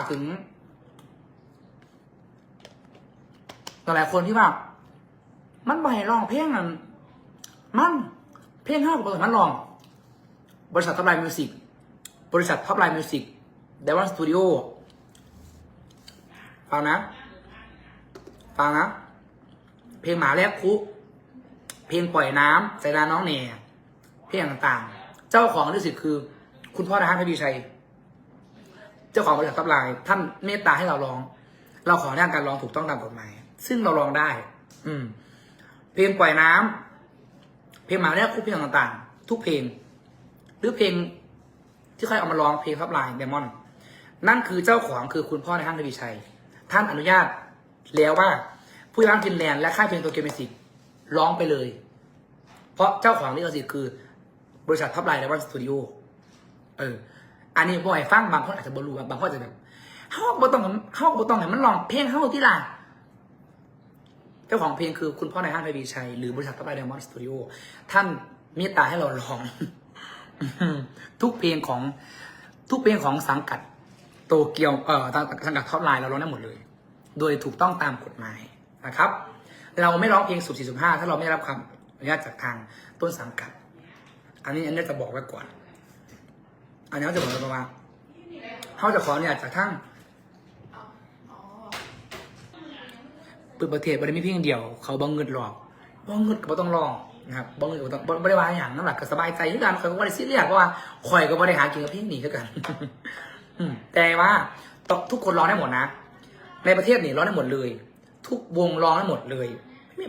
ากถึงหลายคนที่ว่า มันบ่ให้ร้องเพลงนั้นมันเพลงห้ากับมันร้อง บริษัทท็อปไลน์มิวสิกบริษัทท็อปไลน์มิวสิกเดวันสตูดิโอฟังนะ ฟังนะ เพลงหมาแลกคุ เพลงปล่อยน้ำใส่ดาน้องเน่เพลงต่างๆ เจ้าของลิขสิทธิ์คือ คุณพ่อนะฮะพบีชัย เจ้าของบริษัทท็อปไลน์ท่านเมตตาให้เราร้อง เราขออนุญาตการร้องถูกต้องตามกฎหมาย ซึ่งเราร้องได้ อืม เพลงปล่อยน้ำเพลงหมาแลกคุเพลงต่างๆ ทุกเพลง หรือเพลงที่ใครเอามาร้องเพลงท็อปไลน์เดมอน นั่นคือเจ้าของคือคุณพ่อในห้างทวีชัย ท่านอนุญาตแล้วว่าผู้ร้างฟินแลนด์และค่ายเพลงโตเกียวมิวสิกร้องไปเลย เพราะเจ้าของลิขสิทธิ์คือบริษัทท็อปไลน์เดมอนสตูดิโอเออ อันนี้บ่อยฟังบางคนอาจจะบรู้บางคนอาจจะแบบเฮ้าบ่ต้องเฮ้าบ่ต้องให้มันร้องเพลงเฮ้าที่ล่ะเจ้าของเพลงคือคุณพ่อในห้างทวีชัย หรือบริษัทท็อไลน์เดมอนสตูดิโอท่านเมตตาให้เราร้อง ทุกเพลงของทุกเพลงของสังกัดโตเกียวเอ่อสังกัดท็อปไลน์เราร้องได้หมดเลย โดยถูกต้องตามกฎหมายนะครับ เราไม่ร้องเพลงสุดสี่สุดห้าถ้าเราไม่ได้รับคำอนุญาตจากทางต้นสังกัด อันนี้อันนี้จะบอกไว้ก่อน อันนี้เขาจะบอกเราว่าเขาจะขออนุญาตจากทางเปิดประเทศบริมีเพียงเดียว เขาบังเงินหลอกบังเงินก็ต้องรองนะครับบังเงินก็ต้องบ่ได้ว่าอย่างนั้นหลักก็สบายใจที่กันคอยก็บ่ได้เรียสเพราะว่าคอยก็บ่ได้หากินกับพี่หนีคือกันแต่ว่าต้องทุกคนร้องได้หมดนะ ในประเทศนี่ร้องได้หมดเลย ทุกวงร้องได้หมดเลย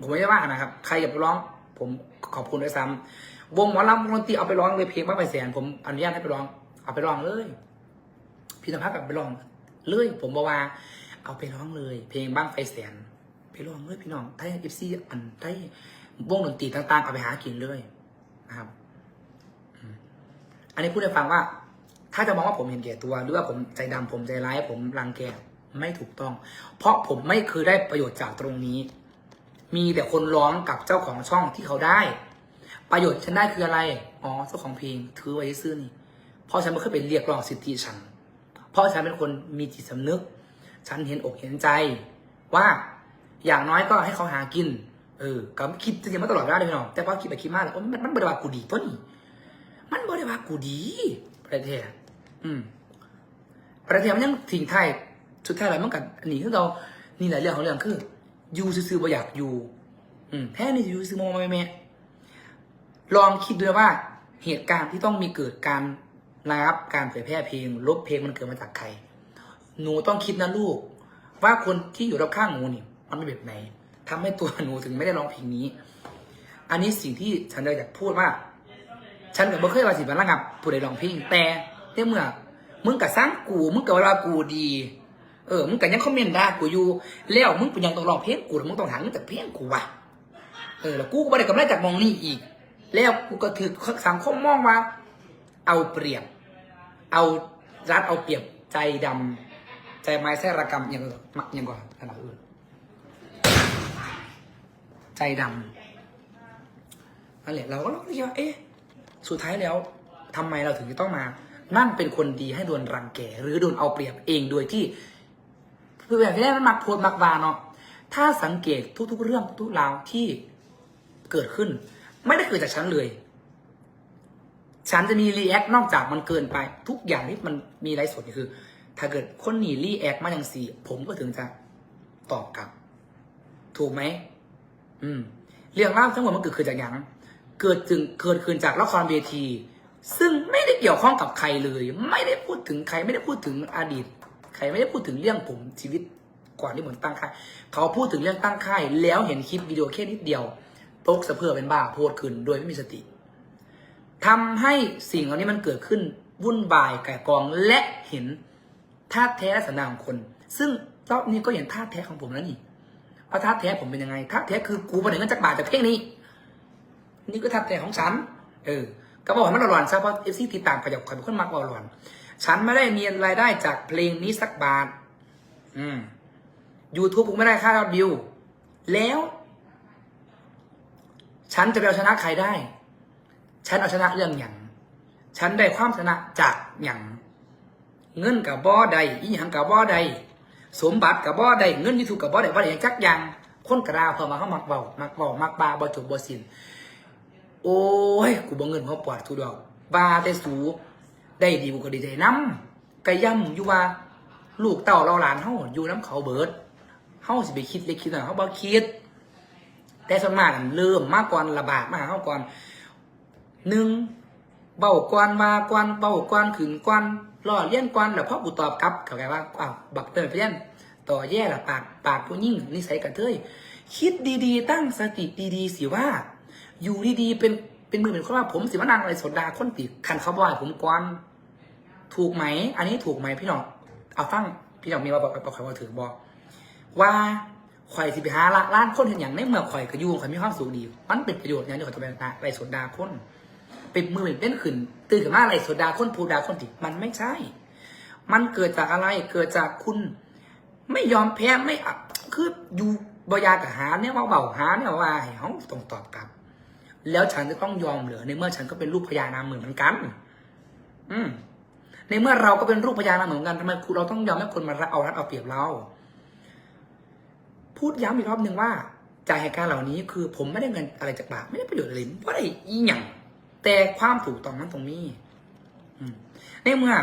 ผมไม่ได้ว่านะครับ ใครอยากไปร้องผมขอบคุณด้วยซ้ำวงหมอลำวงดนตรีเอาไปร้องเลยเพลงบ้างไปแสนผมอนุญาตให้ไปร้อง เอาไปร้องเลยพี่ธรรมพักกับไปร้องเลย ผมบอกว่า เอาไปร้องเลย เพลงบ้างไฟแสน ไปร้องเลยพี่น้องไทยเอฟซีอันไทยวงดนตรีต่าง ๆ เอาไปหากินเลยนะครับ อันนี้พูดให้ฟังว่า ถ้าจะมองว่าผมเห็นแก่ตัว หรือว่าผมใจดำผมใจร้าย ผมรังแกไม่ถูกต้อง เพราะผมไม่เคยได้ประโยชน์จากตรงนี้ มีแต่คนร้องกับเจ้าของช่องที่เขาได้ ประโยชน์ฉันได้คืออะไร อ๋อเจ้าของเพลงถือไว้ซื้อนี่ เพราะฉันไม่เคยไปเรียกร้องสิทธิฉัน เพราะฉันเป็นคนมีจิตสำนึก ฉันเห็นอกเห็นใจ ว่าอย่างน้อยก็ให้เขาหากิน เออก็คิดจริงๆมาตลอดเวลาเลยพี่น้องแต่พอคิดไปคิดมากแล้วโอ๊ยมันมันบริวารกูดีตัวนี้มันบริวารกูดี ประเทศ อืม ประเทศมันยังทิ้งไทายสุดท้ายแล้วมันกันอันนี้คือเรานี่แหละเรื่องของเรื่องคืออยู่ซื่อๆบ่อยากอยู่ อืมแท้นี่อยู่ซื่อๆมองไม่แม่ลองคิดดูนะว่าเหตุการณ์ที่ต้องมีเกิดการ ระงับการเผยแพร่เพลง ลบเพลงมันเกิดมาจากใคร หนูต้องคิดนะลูก ว่าคนที่อยู่รอบข้างหนูนี่มันเป็นแบบไหนทำให้ตัวหนูถึงไม่ได้ร้องเพลงนี้ อันนี้สิ่งที่ฉันเลยอยากพูดว่า ฉันกับบ่เคยว่าสิบันระงับผู้ใดร้องเพลงแต่ในเมื่อมึงกับสร้างกูมึงกับเวลากูดีเออ มึงกับยังคอมเมนต์ด่ากูอยู่ แล้วมึงเป็นยังต้องร้องเพลงกูแล้วมึงต้องหาเงินจากเพลงกูวะเออ แล้วกูก็ไม่ได้กำไรจากมองนี่อีก แล้วกูก็ถือสังคมมองว่า เอาเปรียบ เอารัดเอาเปรียบใจดำใจไม้แท้ระกรรมอย่างอย่างก่อนขนาดอื่นใจดำนั่นแหละเราก็คิดว่าเอ๊ะสุดท้ายแล้วทำไมเราถึงจะต้องมา นั่งเป็นคนดีให้โดนรังแก หรือโดนเอาเปรียบเองโดยที่คือแบบที่แรกมันมักโพดมักวาเนาะถ้าสังเกตทุก ๆ เรื่องทุกราวที่เกิดขึ้น ไม่ได้เกิดจากฉันเลย ฉันจะมีรีแอคนอกจากมันเกินไป ทุกอย่างที่มันมีไลฟ์สดคือ ถ้าเกิดคนหนีรีแอคมาอย่างสี่ผมก็ถึงจะตอบกลับ ถูกไหมอืม เรื่องเล่าทั้งหมดมันเกิดขึ้นจากอย่างเกิดถึงเกิดขึ้นจากละครเวที ซึ่งไม่ได้เกี่ยวข้องกับใครเลย ไม่ได้พูดถึงใคร ไม่ได้พูดถึงอดีต ใครไม่ได้พูดถึงเรื่องผมชีวิตก่อนที่ผมตั้งค่ายเขาพูดถึงเรื่องตั้งค่ายแล้วเห็นคลิปวิดีโอแค่นิดเดียวตกสะเพื่อเป็นบ้าโพดขึ้นโดยไม่มีสติ ทำให้สิ่งเหล่านี้มันเกิดขึ้นวุ่นวายไก่กองและเห็นท่าแท้และสันดานของคน ซึ่งรอบนี้ก็เห็นท่าแท้ของผมแล้วนี่ว่าท่าแท้ผมเป็นยังไงท่าแท้คือกูประเด็นเงินจากบาทจากเพลงนี้ นี่ก็ท่าแท้ของฉัน เออ ก็บอกมันหลอนซะเพราะเอฟซีติดตามขยับขยับคนมากกว่าหลอน ฉันไม่ได้มีรายได้จากเพลงนี้สักบาท อืม YouTube ผมไม่ได้ค่ายอดวิว แล้ว ฉันจะไปเอาชนะใครได้ ฉันเอาชนะเรื่องอย่างฉันได้ความชนะจากอย่างเงินกับบ่อใดอีหยังกับบ่อใดสมบัติกับบ่อใดเงินยูทูบกับบ่อใดบ่ได้หยังจักอย่างคนกระดาเพอมาเขามักเบามักเบามักบาบ่จบบ่สินโอ้ยกูบ่เงินเขาปอดทุดอกบาแต่สูได้ดีกูก็ดีใจน้ำกะย่ำอยู่ว่าลูกเต่าเราหลานเฮาอยู่น้ำเขาเบิดเฮาสิไปคิดเล็กคิดน้อยเฮาบ่คิด แต่ส่วนมากเริ่มมากก่อนระบาดมาหาเฮาก่อน หนึ่งเบ้าก่อนมาก่อนเบ้าก่อนขึ้นก่อนล่อเลี้ยนก่อนแล้วพ่อกูตอบกลับเขาแกว่าอ้าวบักเตือนเพี้ยนต่อแย่ละปากปากผู้ยิ่งนิสัยกระเทยคิดดีๆ ตั้งสติดีๆ สิว่า อยู่ดีๆ เป็นเป็นมือเป็นคนว่าผมสิมานั่งอะไรสดาคนติคันเขาบ่อยผมก่อนถูกไหม อันนี้ถูกไหมพี่น้องเอาฟังพี่น้องมีว่าบอกบอกข่อยว่าถือบอกว่าข่อยสิไปหาละล้านคนเห็นอย่างในเมื่อข่อยกระยูงข่อยมีความสุขดี มันเป็นประโยชน์อย่างที่ข่อยจะเป็นไรสดดาคน เป็นมือเป็นเป็นขึ้น ตื่นขึ้นมาอะไรสดดาคนพูดาคนติมันไม่ใช่ มันเกิดจากอะไรเกิดจากคุณ ไม่ยอมแพ้ไม่อะคืออยู่บอยากับหาเนี่ยว่าเบาหาเนี่ยว่าให้เขาต้องตอบกลับ แล้วฉันจะต้องยอมเหรือในเมื่อฉันก็เป็นลูกพญานาคเหมือนกัน อืมในเมื่อเราก็เป็นรูปพยานาเหมือนกันทำไมเราต้องยอมให้คนมาเอารัดเอาเปรียบเรา พูดย้ำอีกรอบหนึ่งว่าจากเหตุการณ์เหล่านี้คือผมไม่ได้เงินอะไรจากบาปไม่ได้ประโยชน์อะไรไม่ได้อีหยัง แต่ความถูกต้องนั้นตรงนี้อืมในเมื่อ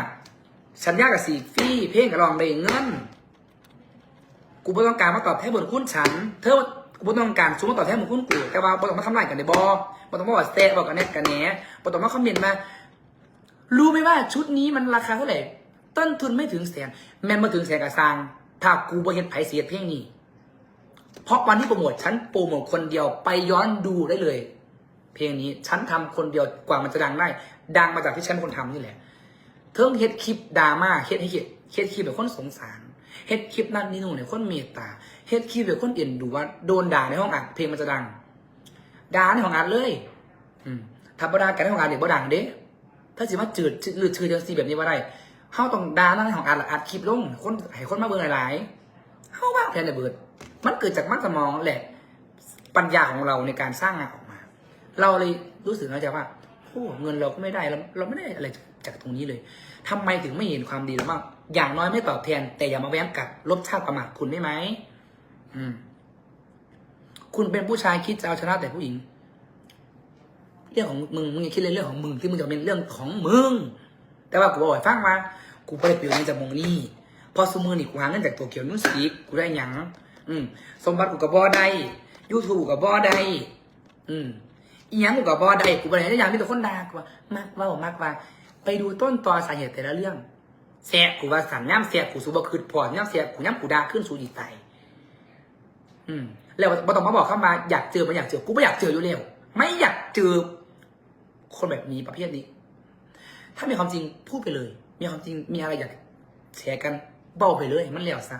สัญญากับสีฟี่เพลงกับลองได้เงิน กูไม่ต้องการมาตอบแทนบุญคุณฉัน เธอกูไม่ต้องการสมมติตอบแทนบุญคุณกูแต่ว่าบ่ต้องมาทำลายกันในบอบอต้องมาบอกแซะบอกกันแน่กันแหน่บอต้องมาคอมเมนต์มา รู้ไหมว่าชุดนี้มันราคาเท่าไหร่ต้นทุนไม่ถึงแสนแม่มาถึงแสนกับซางถ้ากูบริเฮ็ดไผเสียเพลงนี้เพราะวันที่โปรโมทฉันโปรโมทคนเดียวไปย้อนดูได้เลย เพลงนี้ฉันทำคนเดียวกว่ามันจะดังได้ ดังมาจากที่ฉันเป็นคนทำนี่แหละเทิงเฮ็ดคลิปดราม่าเฮ็ดให้เฮ็ดเฮ็ดคลิปแบบคนสงสารเฮ็ดคลิปนั่นนี่นู่นเนี่ยคนเมตตาเฮ็ดคลิปแบบคนเอ็นดูว่าโดนด่าในห้องอัดเพลงมันจะดังด่าในห้องอัดเลย อืมถ้าบ่ด่ากันในห้องอัดเดี๋ยวบ่ดังเด้ถ้าสิมาจืดหรือชื่อจังซีแบบนี้ว่าได้เฮาต้องด่านั่นของอัดอัดคลิปลงคนให้คนมาเบิ่งหลายๆเฮาว่าแทนได้เบิด มันเกิดจากมันสมองแหละปัญญาของเราในการสร้างงานออกมา เราเลยรู้สึกนะจ๊ะว่าโอ้เงินเราก็ไม่ได้เราเราไม่ได้อะไรจากตรงนี้เลยทำไมถึงไม่เห็นความดีเราบ้างอย่างน้อยไม่ตอบแทน แต่อย่ามาแว้งกัดลบชาติประมาทคุณได้ไหมอืม คุณเป็นผู้ชายคิดจะเอาชนะแต่ผู้หญิง เรื่องของมึงมึงอย่าคิดเลยเรื่องของมึงที่มึงจะเป็นเรื่องของมึงแต่ว่ากูบอกให้ฟังมากูไม่ได้เปลี่ยนเงินจากมงนี่พอสมือนี่กูหาเงินจากตัวเกียวนุ่นสีกูได้ยังอืม สมบัติกูกับบอได้ยูทูบกับบอได้อืม อีหยังกูกับบ่ได้กูไปไหนได้อย่างมีแต่คนด่ากูว่ามากว่ามากว่า ไปดูต้นตอสาเหตุแต่ละเรื่องแสบกูว่าสันย่ำแสบกูสูบคืดพอย่ำแสบกูย่ำกูด่าขึ้นสู่ดีใจอืมแล้วบ่ต้องมาบอกเข้ามาอยากเจอม่อยากเจอกูไม่อยากเจออยู่แล้วไม่อยากเจอ คนแบบนี้ประเภทนี้ ถ้ามีความจริงพูดไปเลย มีความจริงมีอะไรอยากแชร์กันเบ้าไปเลยมันแล้วซะ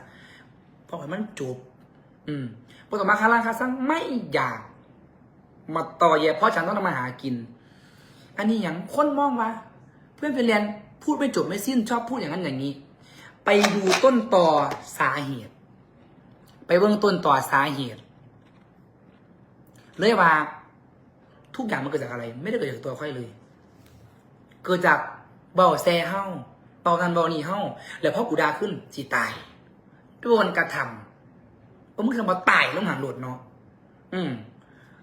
เพราะว่ามันจบ อืมพอต่อมาคาราคาซังไม่อยาก มาต่อแย่เพราะฉันต้องทำมาหากิน อันนี้อย่างคนมองว่า เพื่อนไปเรียนพูดไม่จบไม่สิ้นชอบพูดอย่างนั้นอย่างนี้ ไปดูต้นต่อสาเหตุ ไปเบื้องต้นต่อสาเหตุ เลยว่า ทุกอย่างมันเกิดจากอะไร ไม่ได้เกิดจากตัวค่อยเลย เกิดจากเบาแซ่เฮ้าเบาทันเบานี่เฮ้าแล้วพอกูดาขึ้นจีตายโดนกระทำเพราะมึงทำมาตายแล้วหางโหลดเนาะอืม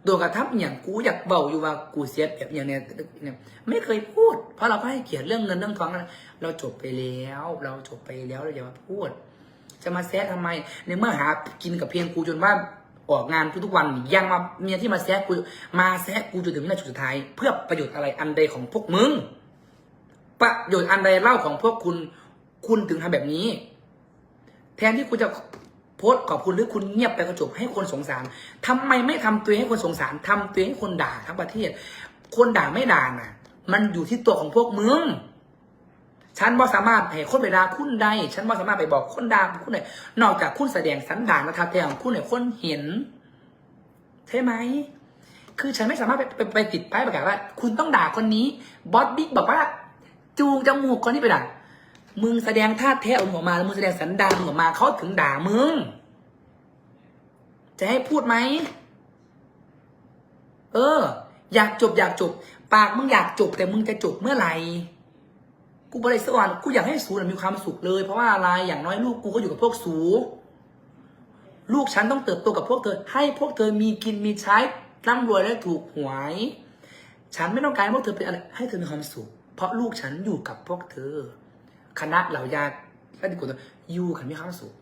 โดนกระทำอย่างกูอยากเบาอยู่ว่ากูเสียแบบอย่างเนี้ยเนี่ยไม่เคยพูด เพราะเราก็ให้เกียรติเรื่องเงินเรื่องทองนะเราจบไปแล้ว เราจบไปแล้วเราอย่ามาพูด จะมาแซะทำไม ในเมื่อหากินกับเพียงกูจนว่าออกงานทุกๆวันยังมาเมียที่มาแซะกูมาแซะกูจนถึงวินาทีสุดท้าย เพื่อประโยชน์อะไรอันใดของพวกมึงประโยชน์อันใดเล่าของพวกคุณ คุณถึงทำแบบนี้ แทนที่คุณจะ โพสต์ขอบคุณหรือคุณเงียบไปก็จบให้คนสงสารทำไมไม่ทำตัวให้คนสงสารทำตัวให้คนด่าทั้งประเทศ คนด่าไม่ด่าน่ะ มันอยู่ที่ตัวของพวกมึงฉันว่สามารถให้คนไปด่าคุณได้ ฉันว่สามารถไปบอกคนด่าคุณได้นอกจากคุณแสดงสันดานนะครับแต่ของคุณเนี่ยคนเห็นใช่ไหม คือฉันไม่สามารถไปไปไปติดป้ายประกาศว่า คุณต้องด่าคนนี้ บอสบิ๊กบอกว่า จูงจมูกคนที่ไปด่า มึงแสดงท่าแท้ออกมาแล้วมึงแสดงสันดานออกมาเขาถึงด่ามึง จะให้พูดไหม เออ อยากจบอยากจบ ปากมึงอยากจบ แต่มึงจะจบเมื่อไหร่ กูบริสุทธิ์กูอยากให้สูมีความสุขเลย เพราะว่าอะไร อย่างน้อยลูกกูก็อยู่กับพวกสู ลูกฉันต้องเติบโตกับพวกเธอ ให้พวกเธอมีกินมีใช้ร่ำรวยและถูกหวย ฉันไม่ต้องการให้พวกเธอเป็นอะไร ให้เธอมีความสุข เพราะลูกฉันอยู่กับพวกเธอ คณะเหล่ายาและดิกุลอยู่กันมีความสุข